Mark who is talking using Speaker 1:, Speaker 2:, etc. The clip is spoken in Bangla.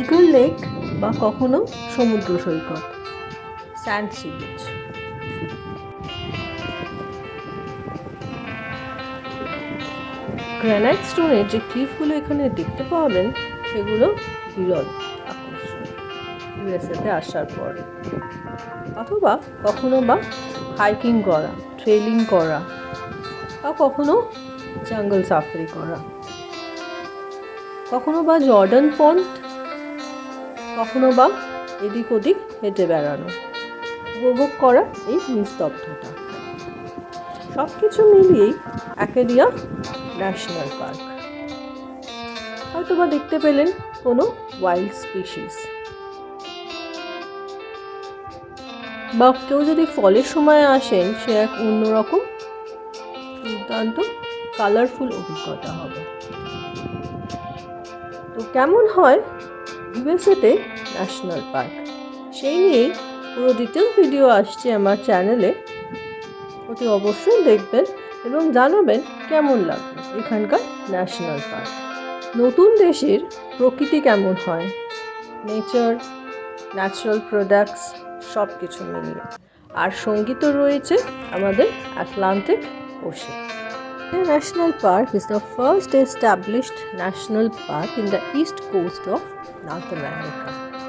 Speaker 1: ইগল লেক বা কখনো সমুদ্র সৈকত। স্যান্ড সি বিচ গ্রানাইট স্টোনের যে ক্লিফগুলো এখানে দেখতে পাবেন সেগুলো বিরল আকর্ষণ। ইউএসএতে আসার পর। অথবা কখনো বা হাইকিং করা ট্রেলিং করা বা কখনো জঙ্গল সাফারি করা। কখনো বা জর্ডান পন্ট কখনো বা এদিক ওদিক হেঁটে বেড়ানো, উপভোগ করা এই নিস্তব্ধতা। সব কিছু মিলিয়েই অ্যাকেডিয়া ন্যাশনাল পার্ক। হয়তো বা দেখতে পেলেন কোনো ওয়াইল্ড স্পিসিস বা কেউ যদি ফলের সময় আসেন, সে এক অন্যরকম, দুর্দান্ত কালারফুল অভিজ্ঞতা হবে। তো কেমন হয় ইউএসএতে ন্যাশনাল পার্ক। সেই নিয়েই পুরো ডিটেল ভিডিও আসছে আমার চ্যানেলে। অতি অবশ্যই দেখবেন এবং জানাবেন কেমন লাগবে এখানকার ন্যাশনাল পার্ক। নতুন দেশের প্রকৃতি কেমন হয়? নেচার, ন্যাচারাল প্রোডাক্টস সব কিছু মিলিয়ে। আর সঙ্গীতও রয়েছে আমাদের Atlantic ocean The national park is the first established national park in the east coast of North America.